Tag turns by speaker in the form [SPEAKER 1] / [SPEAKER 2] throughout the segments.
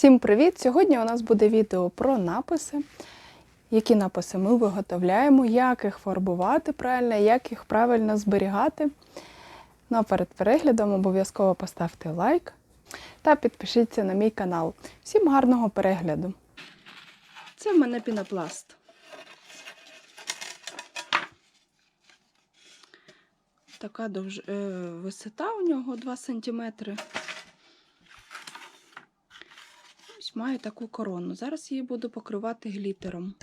[SPEAKER 1] Всім привіт! Сьогодні у нас буде відео про написи. Які написи ми виготовляємо, як їх фарбувати правильно, як їх правильно зберігати. Ну а перед переглядом обов'язково поставте лайк та підпишіться на мій канал. Всім гарного перегляду! Це в мене пінопласт. Така довж... е, висота у нього 2 см. Ось має таку корону. Зараз її буду покривати глітером.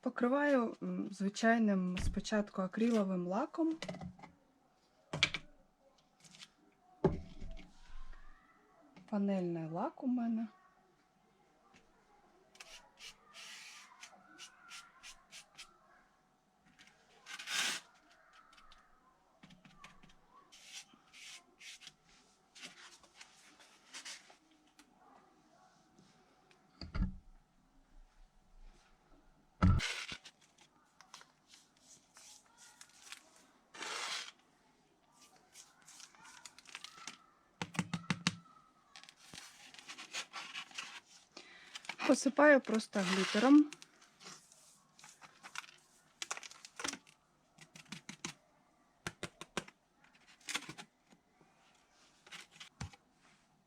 [SPEAKER 1] Покриваю звичайним спочатку акриловим лаком. Панельний лак у мене. Посипаю просто глітером.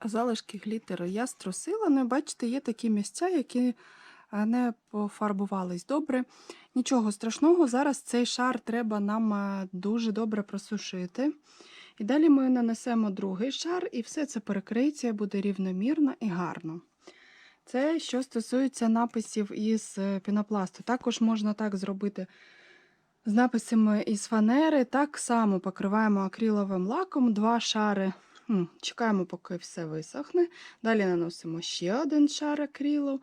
[SPEAKER 1] Залишки глітеру я струсила, ну, бачите, є такі місця, які е, не пофарбувались добре. Нічого страшного, зараз цей шар треба нам е, дуже добре просушити. І далі ми нанесемо другий шар, і все це перекриється, буде рівномірно і гарно. Це що стосується написів із е, пінопласту. Також можна так зробити з написами із фанери. Так само покриваємо акриловим лаком два шари. Чекаємо, поки все висохне. Далі наносимо ще один шар акрилу,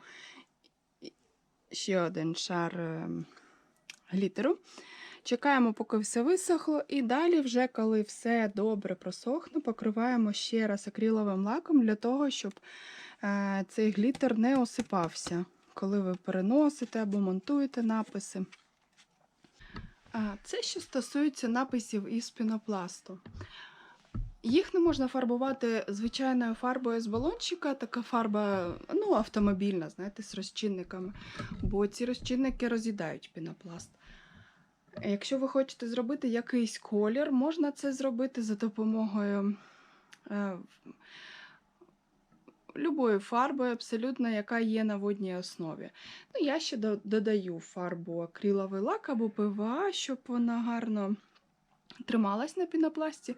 [SPEAKER 1] ще один шар е, глітеру. Чекаємо, поки все висохло, і далі, вже коли все добре просохне, покриваємо ще раз акриловим лаком для того, щоб цей глітер не осипався, коли ви переносите або монтуєте написи. Це що стосується написів із пінопласту. Їх не можна фарбувати звичайною фарбою з балончика, така фарба ну, автомобільна, знаєте, з розчинниками, бо ці розчинники роз'їдають пінопласт. Якщо ви хочете зробити якийсь колір, можна це зробити за допомогою е, любої фарби, абсолютно, яка є на водній основі. Ну, я ще додаю фарбу акриловий лак або ПВА, щоб вона гарно трималась на пінопласті.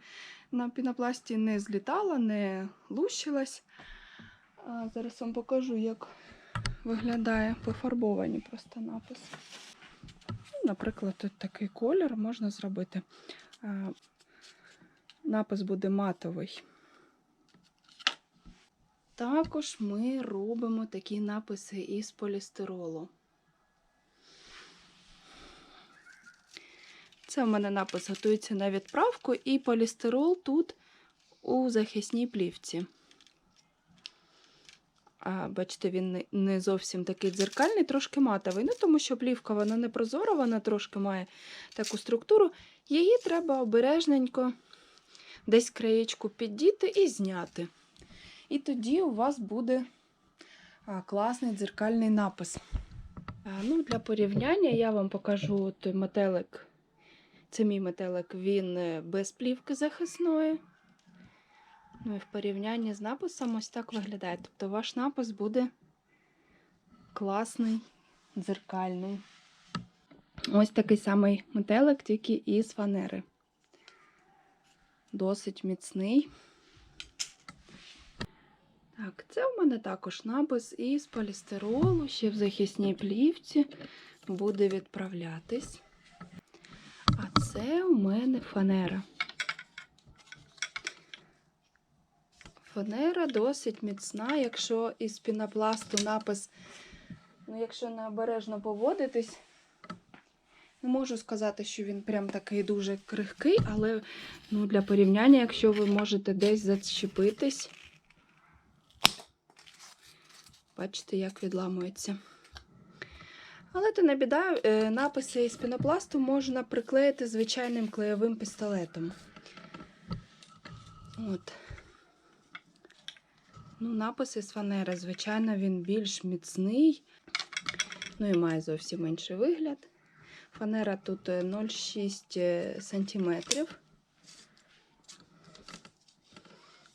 [SPEAKER 1] На пінопласті не злітала, не лущилась. А зараз вам покажу, як виглядає пофарбовані просто написи. Ну, Наприклад, тут такий колір можна зробити. Напис буде матовий. Також ми робимо такі написи із полістиролу. Це в мене напис готується на відправку, і полістирол тут у захисній плівці. А, бачите, він не- зовсім такий дзеркальний, трошки матовий. Ну, тому що плівка вона не прозора, вона трошки має таку структуру. Її треба обережненько десь краєчку піддіти і зняти. І тоді у вас буде класний дзеркальний напис. Ну, для порівняння я вам покажу той метелик. Це мій метелик, він е, без плівки захисної. Ну і в порівнянні з написом ось так виглядає. Тобто ваш напис буде класний, дзеркальний. Ось такий самий метелик, тільки із фанери. Досить міцний. Так, це у мене також напис із полістиролу, ще в захисній плівці буде відправлятись. А це у мене фанера. Фанера досить міцна, якщо із пінопласту напис, ну, якщо необережно поводитись, не можу сказати, що він прям такий дуже крихкий, але ну, для порівняння, якщо ви можете десь зачепитись, бачите, як відламується. Але то не біда, е, написи із пінопласту можна приклеїти звичайним клеєвим пістолетом. От. Ну, напис із фанери, звичайно, він більш міцний, ну і має зовсім інший вигляд. Фанера тут е, 0,6 см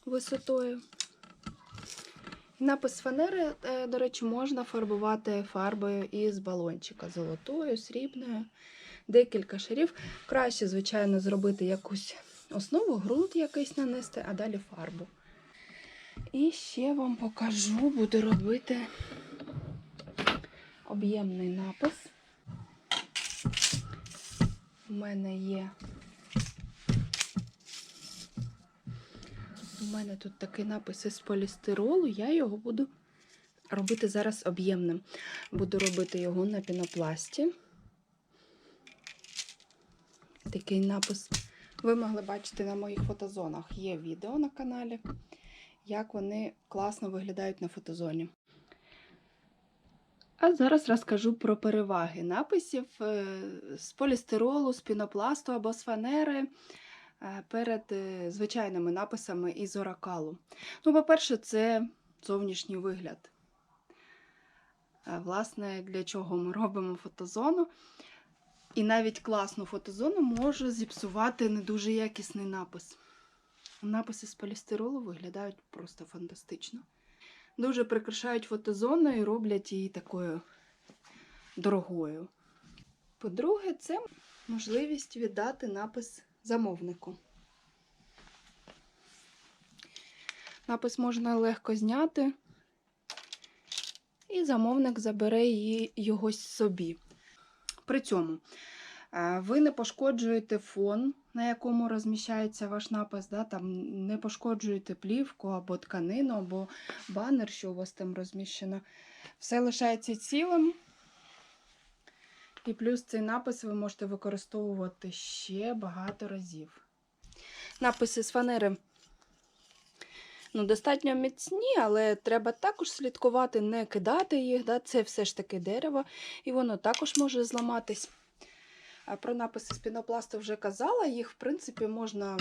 [SPEAKER 1] висотою. Напис фанери, е, до речі, можна фарбувати фарбою із балончика золотою, срібною, декілька шарів. Краще, звичайно, зробити якусь основу, ґрунт якийсь нанести, а далі фарбу. І ще вам покажу, буду робити об'ємний напис. У мене є. У мене тут такий напис із полістиролу, я його буду робити зараз об'ємним. Буду робити його на пінопласті. Такий напис ви могли бачити на моїх фотозонах. Є відео на каналі, як вони класно виглядають на фотозоні. А зараз розкажу про переваги написів е, з полістиролу, з пінопласту або з фанери перед е, звичайними написами із оракалу. Ну, по-перше, це зовнішній вигляд. Е, Власне, для чого ми робимо фотозону. І навіть класну фотозону може зіпсувати не дуже якісний напис. Написи з полістиролу виглядають просто фантастично. Дуже прикрашають фотозону і роблять її такою дорогою. По-друге, це можливість віддати напис замовнику. Напис можна легко зняти, і замовник забере її його собі. При цьому е, ви не пошкоджуєте фон, на якому розміщається ваш напис, да, там не пошкоджуєте плівку або тканину, або банер, що у вас там розміщено. Все лишається цілим. І плюс цей напис ви можете використовувати ще багато разів. Написи з фанери ну, достатньо міцні, але треба також слідкувати, не кидати їх. Да? Це все ж таки дерево, і воно також може зламатись. А про написи з пінопласту вже казала, їх, в принципі, можна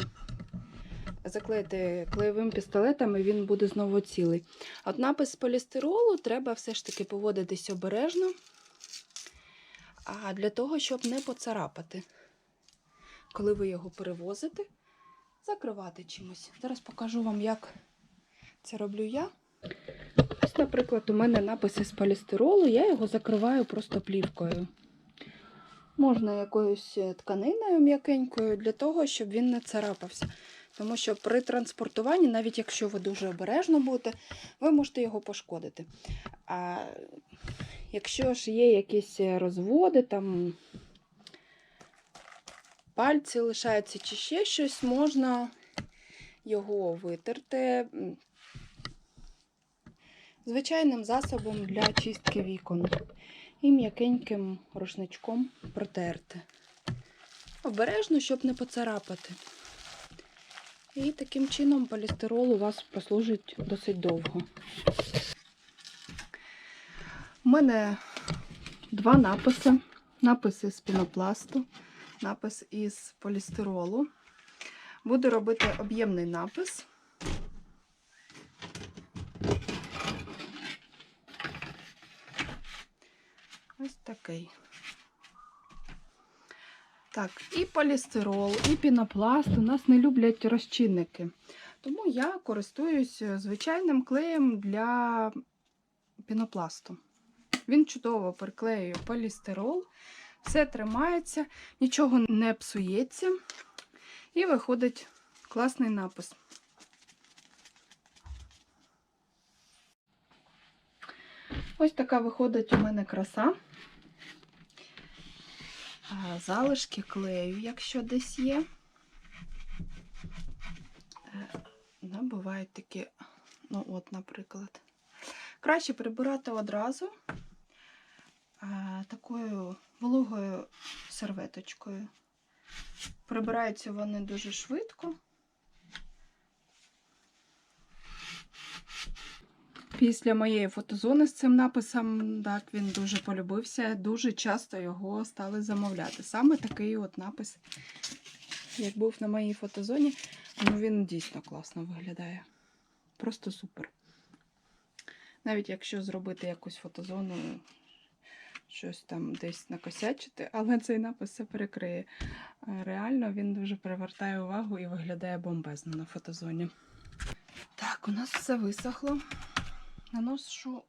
[SPEAKER 1] заклеїти клеєвим пістолетом, і він буде знову цілий. От напис з полістиролу треба все ж таки поводитись обережно, а для того, щоб не поцарапати. Коли ви його перевозите, закривати чимось. Зараз покажу вам, як це роблю я. Ось, наприклад, у мене написи з полістиролу, я його закриваю просто плівкою. Можна якоюсь тканиною м'якенькою для того, щоб він не царапався. Тому що при транспортуванні, навіть якщо ви дуже обережно будете, ви можете його пошкодити. А якщо ж є якісь розводи, там пальці лишаються чи ще щось, можна його витерти звичайним засобом для чистки вікон і м'якеньким рушничком протерти. Обережно, щоб не поцарапати. І таким чином полістирол у вас прослужить досить довго. У мене два написи. Написи з пінопласту, напис із полістиролу. Буду робити об'ємний напис. Ось такий. Так, і полістирол, і пінопласт у нас не люблять розчинники. Тому я користуюсь звичайним клеєм для пінопласту. Він чудово приклеює полістирол, все тримається, нічого не псується, і виходить класний напис. Ось така виходить у мене краса. Залишки клею, якщо десь є. Е, Ну, бувають такі, ну от, наприклад. Краще прибирати одразу такою вологою серветочкою. Прибираються вони дуже швидко. Після моєї фотозони з цим написом, так, він дуже полюбився. Дуже часто його стали замовляти. Саме такий от напис, як був на моїй фотозоні, ну він дійсно класно виглядає. Просто супер. Навіть якщо зробити якусь фотозону, щось там десь накосячити, але цей напис все перекриє. Реально він дуже привертає увагу і виглядає бомбезно на фотозоні. Так, у нас все висохло. Наношу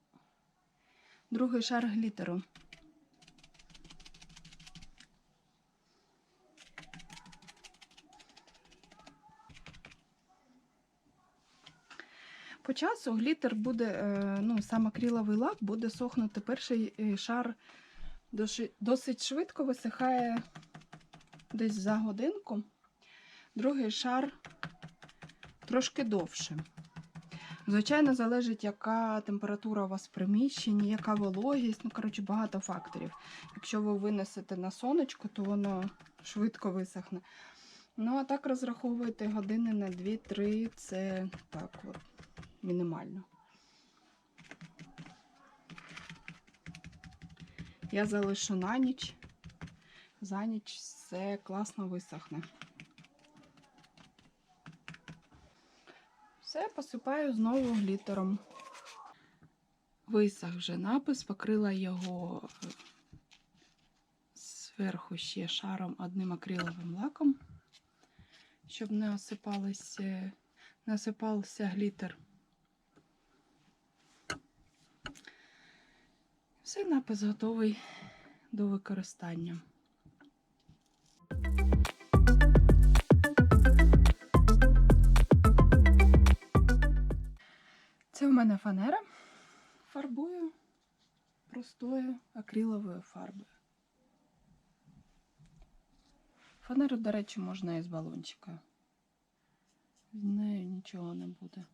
[SPEAKER 1] другий шар глітеру. По часу глітер буде, е, ну, сам акриловий лак буде сохнути. Перший е, шар досить швидко висихає десь за годинку. Другий шар трошки довше. Звичайно, залежить, яка температура у вас в приміщенні, яка вологість, ну, коротше, багато факторів. Якщо ви винесете на сонечко, то воно швидко висохне. Ну, а так розраховуйте години на 2-3, це так от, мінімально. Я залишу на ніч. За ніч все класно висохне. Все, посипаю знову глітером. Висох вже напис, покрила його е, зверху ще шаром одним акриловим лаком, щоб не осипалися, не осипався глітер. Все, напис готовий до використання. Це в мене фанера. Фарбую простою акриловою фарбою. Фанеру, до речі, можна і з балончика. З нею нічого не буде.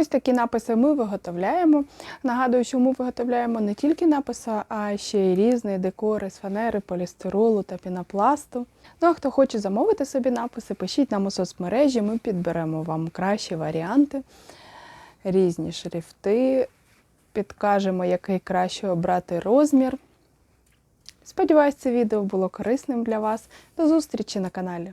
[SPEAKER 1] Ось такі написи ми виготовляємо. Нагадую, що ми виготовляємо не тільки написи, а ще й різні декори з фанери, полістиролу та пінопласту. Ну а хто хоче замовити собі написи, пишіть нам у соцмережі, ми підберемо вам кращі варіанти, різні шрифти, підкажемо, який краще обрати розмір. Сподіваюсь, це відео було корисним для вас. До зустрічі на каналі!